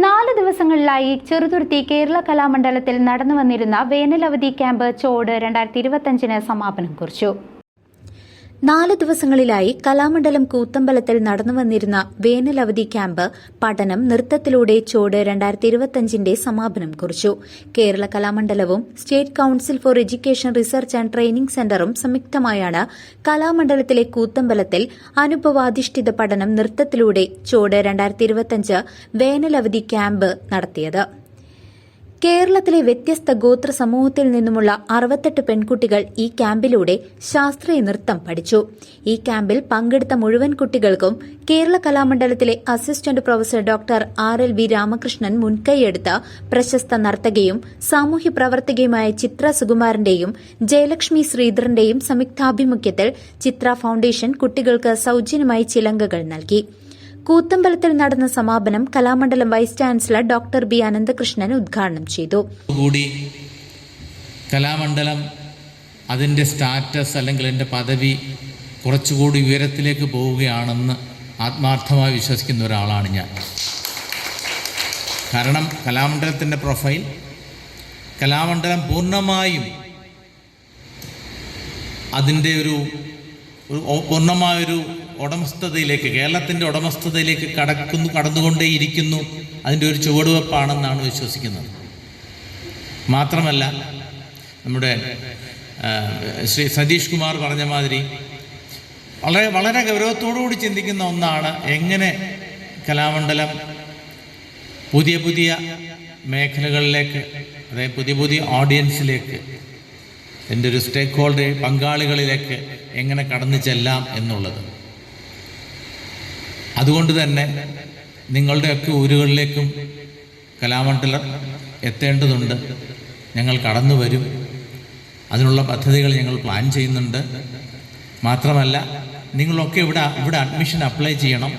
നാല് ദിവസങ്ങളിലായി ചെറുതുരുത്തി കേരള കലാമണ്ഡലത്തിൽ നടന്നു വന്നിരുന്ന വേനലവധി ക്യാമ്പ് ചോട് രണ്ടായിരത്തി ഇരുപത്തിയഞ്ചിന് സമാപനം കുറിച്ചു. നാല് ദിവസങ്ങളിലായി കലാമണ്ഡലം കൂത്തമ്പലത്തിൽ നടന്നുവന്നിരുന്ന വേനലവധി ക്യാമ്പ് പഠനം നൃത്തത്തിലൂടെ ചോട് രണ്ടായിരത്തി ഇരുപത്തിയഞ്ചിന്റെ സമാപനം കുറിച്ചു. Kerala കലാമണ്ഡലവും state council for education research and training സെന്ററും സംയുക്തമായാണ് കലാമണ്ഡലത്തിലെ കൂത്തമ്പലത്തിൽ അനുഭവാധിഷ്ഠിത പഠനം നൃത്തത്തിലൂടെ ചോട് രണ്ടായിരത്തി ഇരുപത്തിയഞ്ച് വേനലവധി ക്യാമ്പ് നടത്തിയത്. കേരളത്തിലെ വ്യത്യസ്ത ഗോത്ര സമൂഹത്തിൽ നിന്നുമുള്ള അറുപത്തെട്ട് പെൺകുട്ടികൾ ഈ ക്യാമ്പിലൂടെ ശാസ്ത്രീയ നൃത്തം പഠിച്ചു. ഈ ക്യാമ്പിൽ പങ്കെടുത്ത മുഴുവൻ കുട്ടികൾക്കും Kerala കലാമണ്ഡലത്തിലെ assistant professor doctor R L V Ramakrishnan മുൻകൈയെടുത്ത പ്രശസ്ത നർത്തകയും സാമൂഹ്യ പ്രവർത്തകയുമായ ചിത്ര സുകുമാരന്റെയും ജയലക്ഷ്മി ശ്രീധരന്റെയും സംയുക്താഭിമുഖ്യത്തിൽ ചിത്ര ഫൌണ്ടേഷൻ കുട്ടികൾക്ക് സൌജന്യമായി ചിലങ്കകൾ നൽകി. കൂത്തമ്പലത്തിൽ നടന്ന സമാപനം Kalamandalam vice chancellor doctor B Ananthakrishnan ഉദ്ഘാടനം ചെയ്തു. കൂടി കലാമണ്ഡലം അതിന്റെ സ്റ്റാറ്റസ് അല്ലെങ്കിൽ എന്റെ പദവി കുറച്ചുകൂടി ഉയരത്തിലേക്ക് പോവുകയാണെന്ന് ആത്മാർത്ഥമായി വിശ്വസിക്കുന്ന ഒരാളാണ് ഞാൻ. കാരണം കലാമണ്ഡലത്തിന്റെ പ്രൊഫൈൽ കലാമണ്ഡലം പൂർണമായും അതിന്റെ ഒരു ഒരു പൂർണമായൊരു ഉടമസ്ഥതയിലേക്ക് കേരളത്തിന്റെ ഉടമസ്ഥതയിലേക്ക് കടക്കുന്നു കടന്നുകൊണ്ടേയിരിക്കുന്നു. അതിന്റെ ഒരു ചുവടുവെപ്പാണെന്നാണ് വിശ്വസിക്കുന്നത്. മാത്രമല്ല നമ്മുടെ ശ്രീ സതീഷ് കുമാർ പറഞ്ഞ മാതിരി വളരെ വളരെ ഗൗരവത്തോടുകൂടി ചിന്തിക്കുന്ന ഒന്നാണ് എങ്ങനെ കലാമണ്ഡലം പുതിയ പുതിയ മേഖലകളിലേക്ക് അതായത് പുതിയ പുതിയ ഓഡിയൻസിലേക്ക് എന്റെ ഒരു സ്റ്റേക്ക് ഹോൾഡർ പങ്കാളികളിലേക്ക് എങ്ങനെ കടന്നു ചെല്ലാം എന്നുള്ളത്. അതുകൊണ്ട് തന്നെ നിങ്ങളുടെയൊക്കെ ഊരുകളിലേക്കും കലാമണ്ഡലം എത്തേണ്ടതുണ്ട്. ഞങ്ങൾ കടന്നു വരും. അതിനുള്ള പദ്ധതികൾ ഞങ്ങൾ പ്ലാൻ ചെയ്യുന്നുണ്ട്. മാത്രമല്ല നിങ്ങളൊക്കെ ഇവിടെ ഇവിടെ അഡ്മിഷൻ അപ്ലൈ ചെയ്യണം.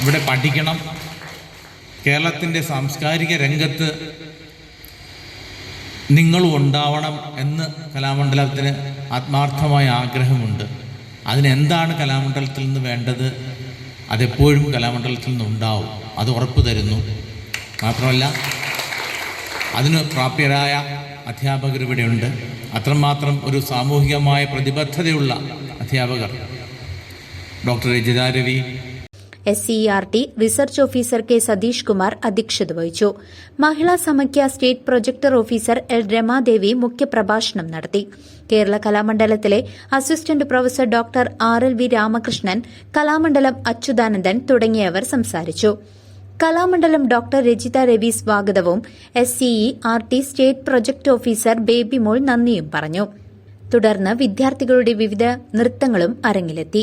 ഇവിടെ പഠിക്കണം. കേരളത്തിന്റെ സാംസ്കാരിക രംഗത്ത് നിങ്ങളും ഉണ്ടാവണം എന്ന് കലാമണ്ഡലത്തിന് ആത്മാർത്ഥമായ ആഗ്രഹമുണ്ട്. അതിനെന്താണ് കലാമണ്ഡലത്തിൽ നിന്ന് വേണ്ടത്? അതെപ്പോഴും കലാമണ്ഡലത്തിൽ നിന്ന് ഉണ്ടാവും അത് ഉറപ്പ് തരുന്നു. മാത്രമല്ല അതിന് പ്രാപ്യരായ അധ്യാപകർ ഇവിടെയുണ്ട്. അത്രമാത്രം ഒരു സാമൂഹികമായ പ്രതിബദ്ധതയുള്ള അധ്യാപകർ. Doctor Rajitha Ravi S C R T research officer K Satheesh Kumar അധ്യക്ഷത വഹിച്ചു. Mahila Samakhya state projector officer L Ramadevi മുഖ്യപ്രഭാഷണം നടത്തി. Kerala കലാമണ്ഡലത്തിലെ assistant professor doctor R L V Ramakrishnan Kalamandalam Achuthanandan തുടങ്ങിയവർ സംസാരിച്ചു. കലാമണ്ഡലം ഡോക്ടർ രജിത രവി സ്വാഗതവും S C E R T state project officer Baby Mol നന്ദിയും പറഞ്ഞു. തുടർന്ന് വിദ്യാർത്ഥികളുടെ വിവിധ നൃത്തങ്ങളും അരങ്ങിലെത്തി.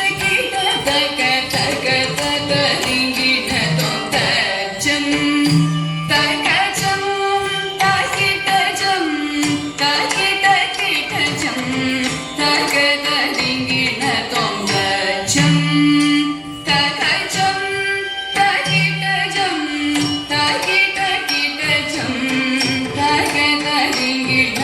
Yeah. you.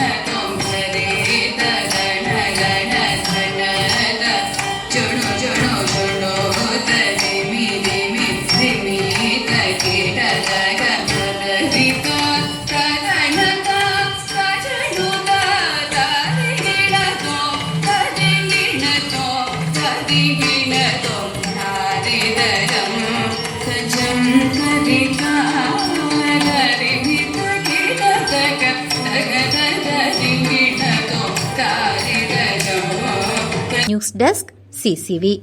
Desk C C V